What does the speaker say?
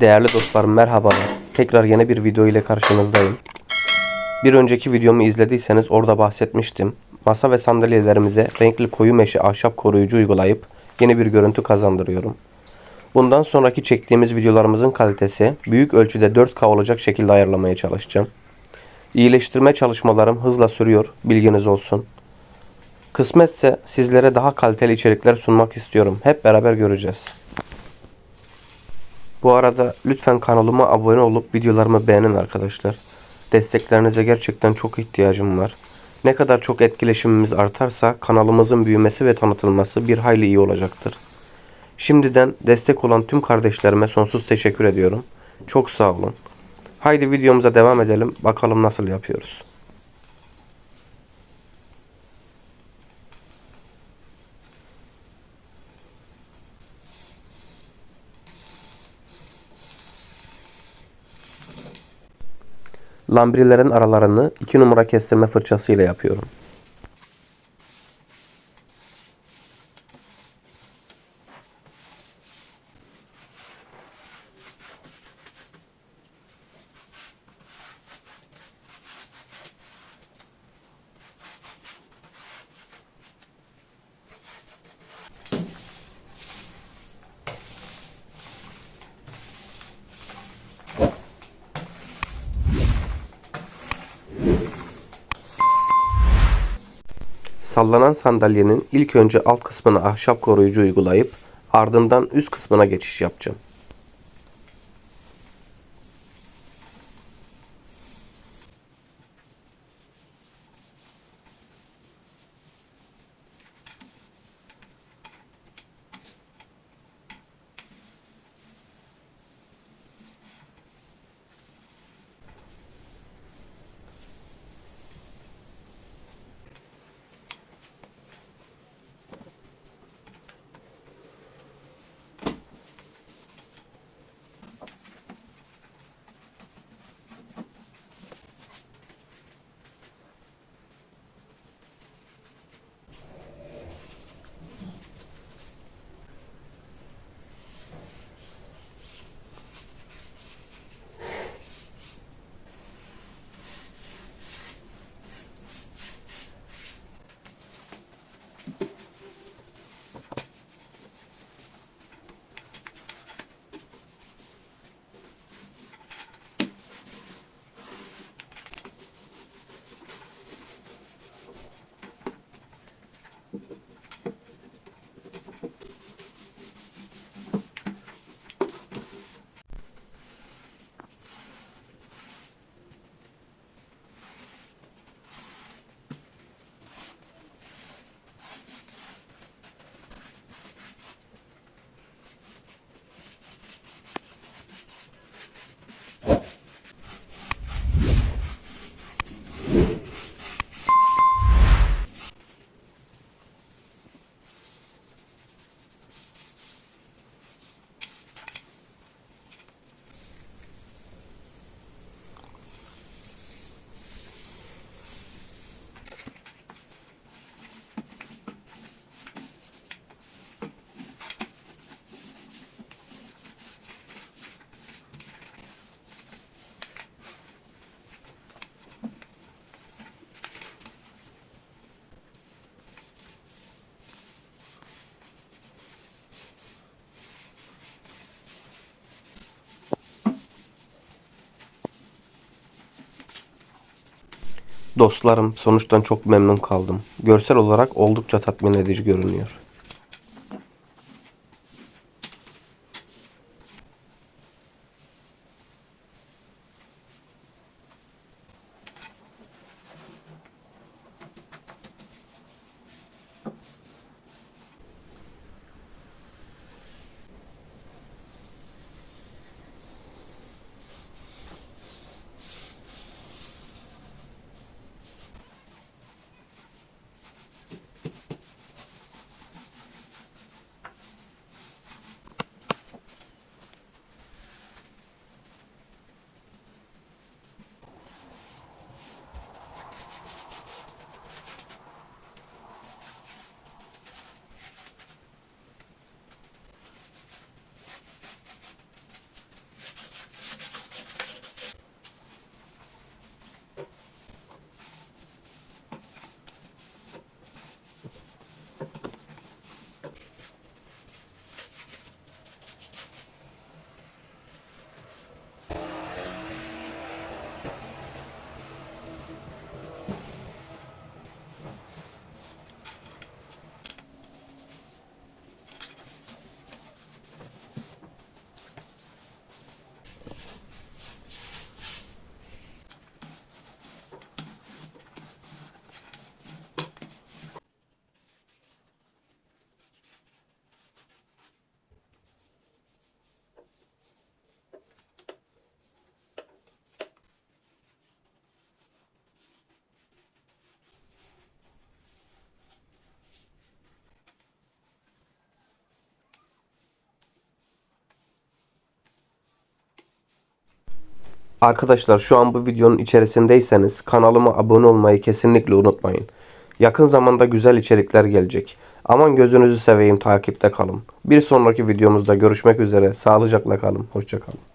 Değerli dostlarım merhabalar. Tekrar yeni bir video ile karşınızdayım. Bir önceki videomu izlediyseniz orada bahsetmiştim. Masa ve sandalyelerimize renkli koyu meşe ahşap koruyucu uygulayıp yeni bir görüntü kazandırıyorum. Bundan sonraki çektiğimiz videolarımızın kalitesi büyük ölçüde 4K olacak şekilde ayarlamaya çalışacağım. İyileştirme çalışmalarım hızla sürüyor, bilginiz olsun. Kısmetse sizlere daha kaliteli içerikler sunmak istiyorum. Hep beraber göreceğiz. Bu arada lütfen kanalıma abone olup videolarımı beğenin arkadaşlar. Desteklerinize gerçekten çok ihtiyacım var. Ne kadar çok etkileşimimiz artarsa kanalımızın büyümesi ve tanıtılması bir hayli iyi olacaktır. Şimdiden destek olan tüm kardeşlerime sonsuz teşekkür ediyorum. Çok sağ olun. Haydi videomuza devam edelim. Bakalım nasıl yapıyoruz. Lambrilerin aralarını 2 numara kestirme fırçası ile yapıyorum. Sallanan sandalyenin ilk önce alt kısmına ahşap koruyucu uygulayıp ardından üst kısmına geçiş yapacağım. Dostlarım sonuçtan çok memnun kaldım. Görsel olarak oldukça tatmin edici görünüyor. Arkadaşlar şu an bu videonun içerisindeyseniz kanalıma abone olmayı kesinlikle unutmayın. Yakın zamanda güzel içerikler gelecek. Aman gözünüzü seveyim takipte kalın. Bir sonraki videomuzda görüşmek üzere. Sağlıcakla kalın. Hoşçakalın.